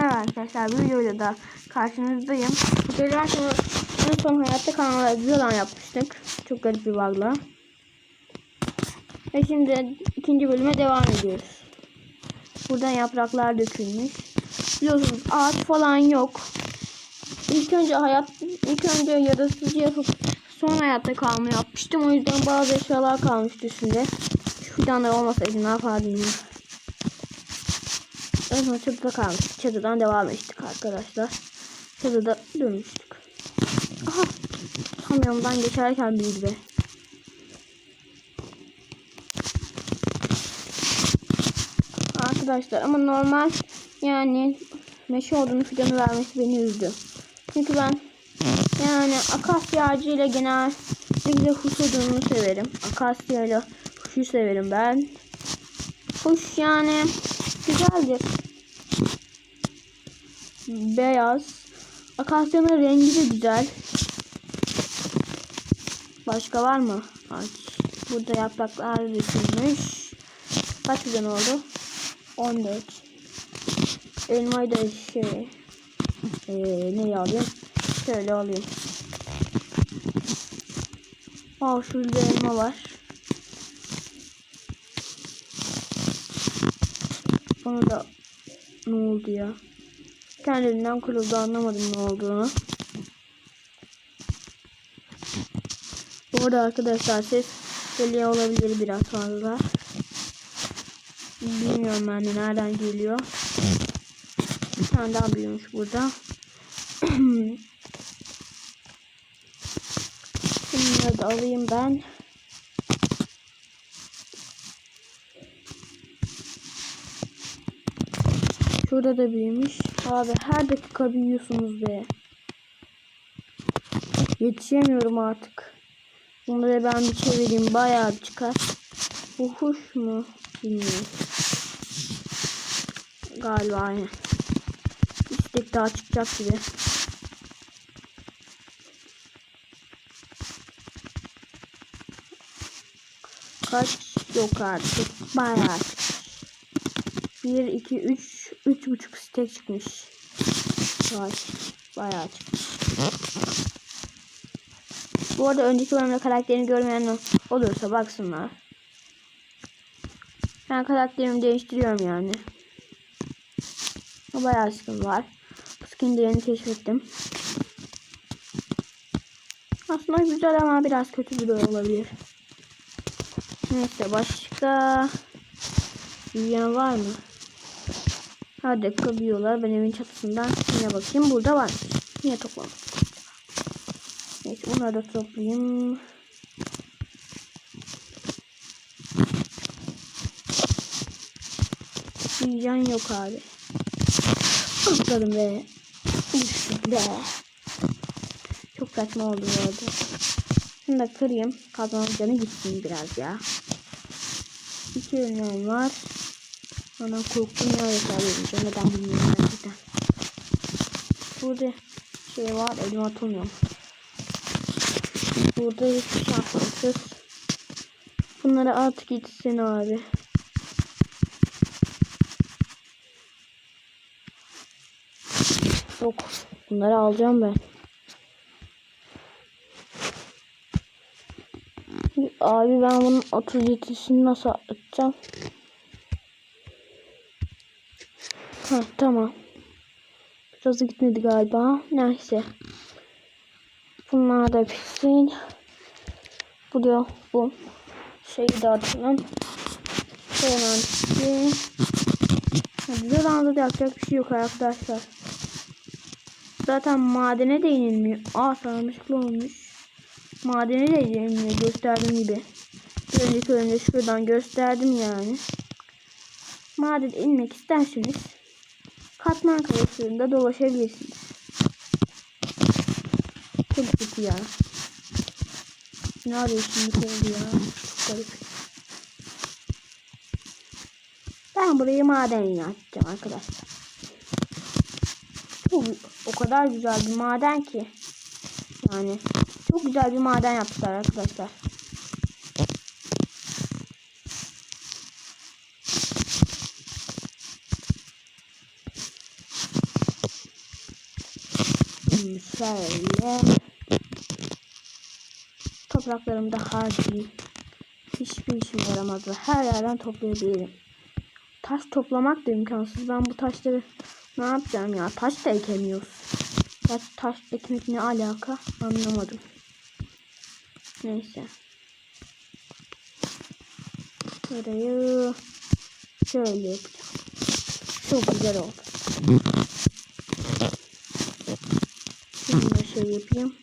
Merhaba arkadaşlar, bir videoyla da karşınızdayım. Videodan sonra en son hayatta kalmalar yılan yapmıştık. Çok garip bir bug'la. Ve şimdi ikinci bölüme devam ediyoruz. Buradan yapraklar dökülmüş. Biliyorsunuz ağaç falan yok. İlk önce hayat, ilk önce yaratıcı yapıp sonra hayatta kalma yapmıştım. O yüzden bazı eşyalar kalmıştı üstünde. Şu fidanlar olmasaydı ne yapardım ya. En son çatıda kalmıştık. Çatıdan devam ettik arkadaşlar. Çatıda dönmüştük. Aha. Tam yanından geçerken büyüdü be. Arkadaşlar ama normal yani meşe olduğunu fidanı vermesi beni üzdü. Çünkü ben yani akasya ağacıyla genellikle huş odununu severim. Akasya ile huşu severim ben. Huş yani güzeldir. Beyaz. Akasyanın rengi de güzel. Başka var mı? Ağaç. Burada yapraklar dökülmüş. Kaç gün oldu? 14. Elmayı da şey ee, ne alayım? Şöyle alayım. Aa şurada elma var. Bana da ne oldu ya? Kendiliğinden kırıldı anlamadım ne olduğunu. Bu arada arkadaşlar ses geliyor olabilir biraz fazla. Bilmiyorum ben de nereden geliyor. Bir tane daha büyümüş burada. Bunları da alayım ben. Şurada da büyümüş. Abi her dakika büyüyorsunuz be. Yetişemiyorum artık. Bunları ben bir çevireyim. Bayağı çıkar. Bu huş mu? Bilmiyorum. Galiba aynı. İstek daha çıkacak gibi. Kaç yok artık. Bayağı çıkmış. 1, 2, 3, 3 buçuk stek çıkmış. Vay. Bayağı çıkmış. Bu arada önceki bölümde karakterini görmeyen olursa baksınlar. Ben karakterimi değiştiriyorum yani. Bayağı skin var. Bu skin'i de yeni keşfettim. Aslında güzel ama biraz kötü bir olabilir. Neyse başka büyüyen var mı? Her dakika büyüyorlar. Ben evin çatısından yine bakayım. Burada var. Niye toplamadım? Neyse bunları da toplayayım. Büyüyen yok abi. Atladım be. Be. Çok saçma oldu bu arada. Şunu da kırayım. Kazanın canı gitsin biraz ya. İki ürünüm var. Bana korktum ya hesap Neden bilmiyorum gerçekten. Burada şey var elime atılmıyorum. Burada yapmamışız. Bunları at gitsin abi. Yok. Bunları alacağım ben. Abi ben bunun 37'sini nasıl atacağım? Ha tamam. Biraz da gitmedi galiba. Neyse. Bunlar da pişsin. Bu da bu. Şeyi de atalım. Hemen pişsin. Güzel anda da yapacak bir şey yok arkadaşlar. Zaten madene değinilmiyor. Aa sarmışlıklı olmuş. Madene de değinilmiyor gösterdiğim gibi. Bir önceki bölümde şuradan gösterdim yani. Madene inmek isterseniz katman kayasında dolaşabilirsiniz. Çok kötü ya. Ne arıyor şimdi oldu ya. Çok garip. Ben burayı maden yapacağım arkadaşlar. Çok, o kadar güzel bir maden ki. Yani çok güzel bir maden yaptılar arkadaşlar. Şimdi şöyle topraklarımı da harcayayım. Hiçbir işime yaramazdı. Her yerden toplayabilirim. Taş toplamak da imkansız. Ben bu taşları ne yapacağım ya? Taş da ekemiyoruz. Taş, taş ekmek ne alaka anlamadım. Neyse. Burayı şöyle yapacağım. Çok güzel oldu. Şimdi de şey yapayım.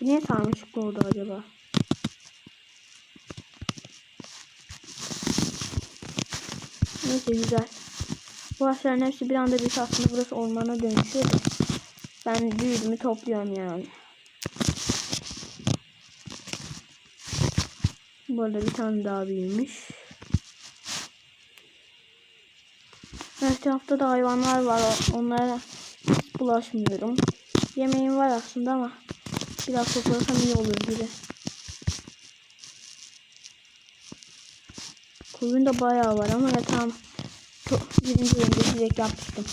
Bu niye sarmaşık oldu acaba? Neyse güzel. Bu ağaçların hepsi bir anda bir aslında burası ormana dönüşüyor. Ben büyüdümü topluyorum yani. Bu arada bir tane daha büyümüş. Her tarafta da hayvanlar var. Onlara bulaşmıyorum. Yemeğim var aslında ama biraz toplasam iyi olur gibi. Koyun da bayağı var ama ya tamam. Birinci bölümde direkt yapmıştım.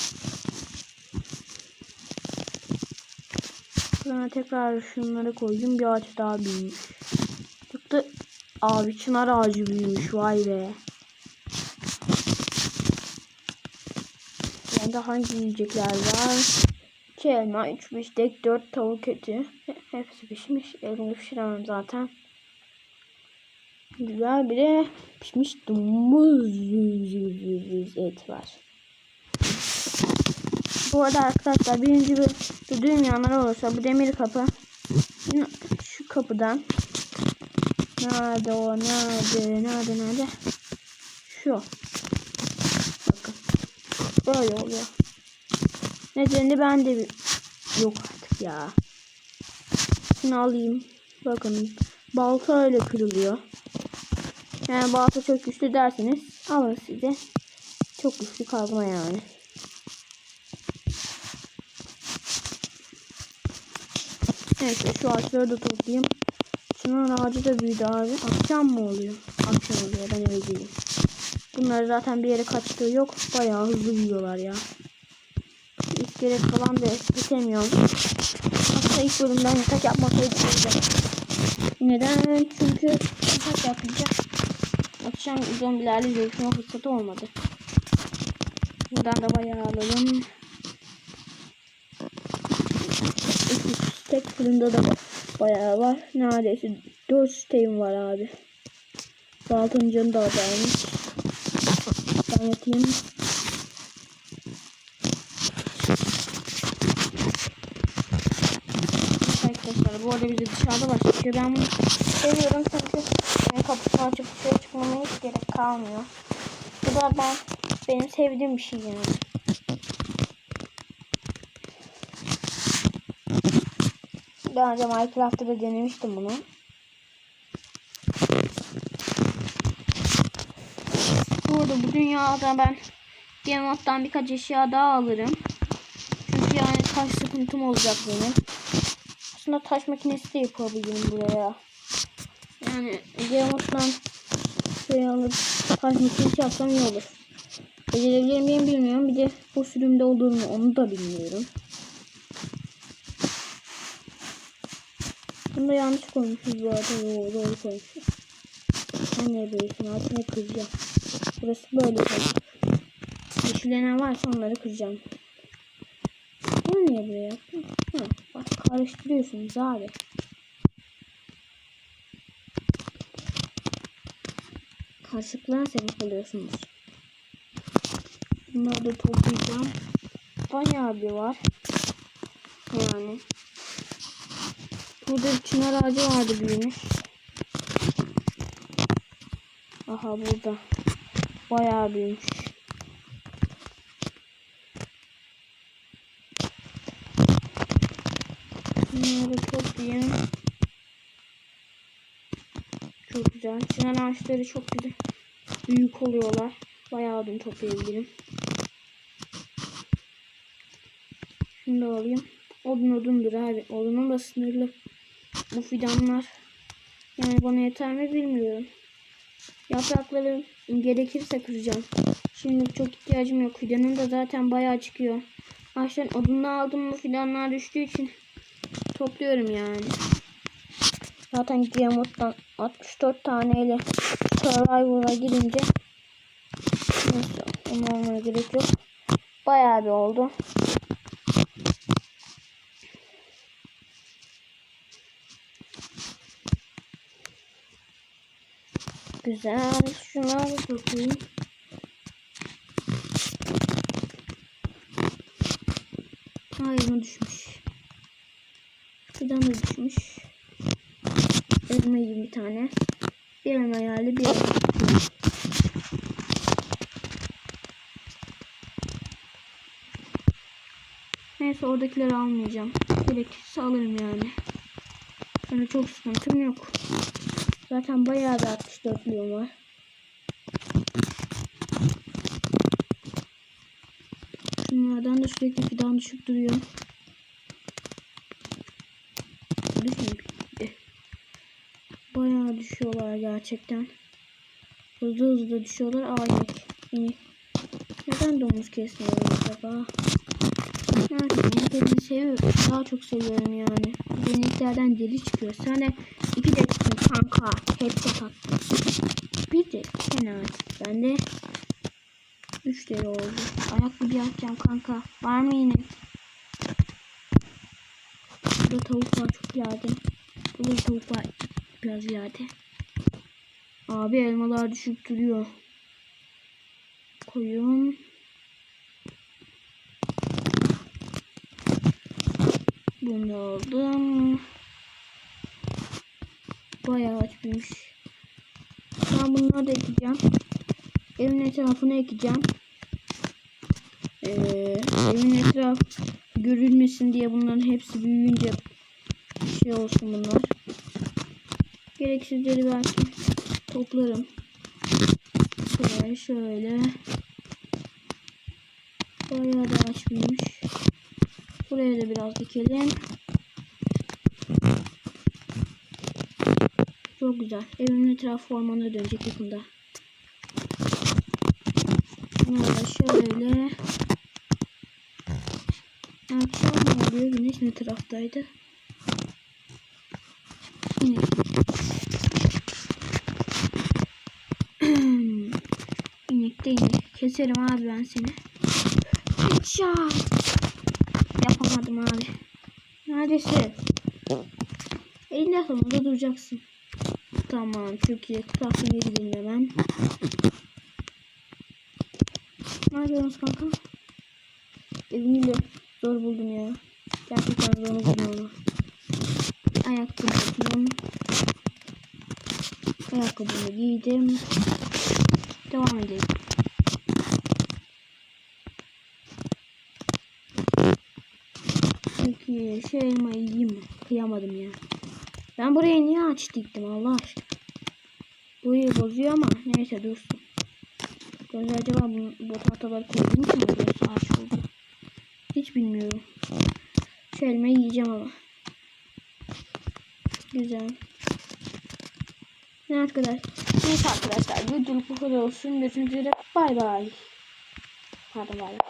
Sonra tekrar şunları koydum. Bir ağaç daha büyümüş. Çıktı. Abi çınar ağacı büyümüş. Vay be. Bende hangi yiyecekler var? 2 elma, 3 biftek, 4 tavuk eti. Hepsi pişmiş. Elimi pişiremem zaten. Güzel bir de pişmiş domuz et var. Bu arada arkadaşlar birinci bir duymayanlar olursa bu demir kapı. Şu kapıdan. Nerede o? Nerede? Nerede? Nerede? Şu. Bakın. Böyle oluyor nedeni ben de yok artık ya şunu alayım bakın balta öyle kırılıyor yani balta çok güçlü derseniz alın size çok güçlü kazma yani Neyse şu ağaçları da toplayayım. Şunun ağacı da büyüdü abi. Akşam mı oluyor? Akşam oluyor ben öyle değilim. Bunlar zaten bir yere kaçtığı yok. Bayağı hızlı büyüyorlar ya. İskelet falan da istemiyorum. Aslında ilk bölümden yatak yapmasaydı iyiydi. Neden? Çünkü yatak yapınca akşam zombilerle görüşme fırsatı olmadı. Buradan da bayağı alalım. Tek fırında da bayağı var. Neredeyse 4 siteğim var abi. Baltanın canı da azalmış. Ben yatayım. Arada bizi dışarıda başlatıyor. Ben bunu seviyorum çünkü yani kapısını açıp dışarı çıkmama hiç gerek kalmıyor. Bu da ben benim sevdiğim bir şey yani. Daha önce Minecraft'ta da denemiştim bunu. Bu arada bu dünyada ben Game birkaç eşya daha alırım. Çünkü yani taş sıkıntım olacak benim. Aslında taş makinesi de yapabilirim buraya. Yani Mode'dan şey alıp taş makinesi yapsam iyi olur. Becerebilir miyim bilmiyorum. Bir de bu sürümde olur mu onu da bilmiyorum. Bunda yanlış koymuşuz bu arada. Yo, doğru koymuşuz. Sen ne böylesin? Altına kıracağım. Burası böyle koymuş. Yeşillenen varsa onları kıracağım. Bunu niye buraya yaptın? Ha, bak karıştırıyorsunuz abi. Karşılıklarına sebep oluyorsunuz. Bunları da toplayacağım. Bayağı bir var. Yani. Burada bir çınar ağacı vardı büyümüş. Aha burada. Bayağı büyümüş. Bunları toplayayım. Çok güzel. Çınar ağaçları çok güzel. Büyük oluyorlar. Bayağı odun toplayabilirim. Şunu da alayım. Odun odundur abi. Odunun da sınırlı. Bu fidanlar yani bana yeter mi bilmiyorum. Yaprakları gerekirse kıracağım. Şimdi çok ihtiyacım yok. Fidanın da zaten bayağı çıkıyor. Ağaçtan odunu aldım mı fidanlar düştüğü için topluyorum yani. Zaten Diamond'dan 64 taneyle Survivor'a girince neyse onu olmaya gerek yok. Bayağı bir oldu. Güzel. Şuna bir bakayım. Hayır düşmüş. Şuradan da düşmüş. Bir tane. Bir elma geldi bir. Neyse oradakileri almayacağım. Gerekirse alırım yani. Öyle çok sıkıntım yok. Zaten bayağı bir 64 milyon var. Şunlardan da sürekli fidan düşüp duruyor. Düşüyorlar gerçekten. Hızlı hızlı düşüyorlar. İnek. İnek. Neden domuz kesmiyorum acaba? Neyse seviyorum. Daha çok seviyorum yani. İneklerden deli çıkıyor. Sen de iki de kanka. Headshot attın. Bir de fena. Ben de üç deli oldu. Ayakkabı yapacağım kanka. Var mı yine? Burada tavuk var çok yerde. Burada tavuk var biraz yerde. Abi elmalar düşüp duruyor. Koyun. Bunu aldım. Bayağı aç büyümüş. Ben bunları da ekeceğim. Evin etrafına ekeceğim. Ee, evin etraf görülmesin diye bunların hepsi büyüyünce şey olsun bunlar. Gereksizleri belki toplarım. Şöyle şöyle. Bayağı da aç büyümüş. Buraya da biraz dikelim. Çok güzel. Evimin etrafı ormana dönecek yakında. Da şöyle. Akşam ne oluyor? Güneş ne taraftaydı? Yine. İnek de inek. Keserim abi ben seni. Hiça. Yapamadım abi. Neredesin? Elinde sonunda duracaksın. Tamam çok iyi. Craft'a gidelim hemen. Ne yapıyorsunuz kanka? Evini de zor buldum ya. Gerçekten zor buldum onu. Ayakkabı giydim. Ayakkabımı giydim. Devam edelim. Peki şu elmayı yiyeyim? Kıyamadım ya. Ben buraya niye aç diktim Allah aşkına? Burayı bozuyor ama neyse dursun. Gözler acaba bu, bu tahtaları koyduğum için mi burası ağaç oldu? Hiç bilmiyorum. Şu elmayı yiyeceğim ama. Güzel. Ne arkadaş? Neyse arkadaşlar videoluk bu kadar olsun. Görüşmek üzere. Bay bay. Pardon bay bay.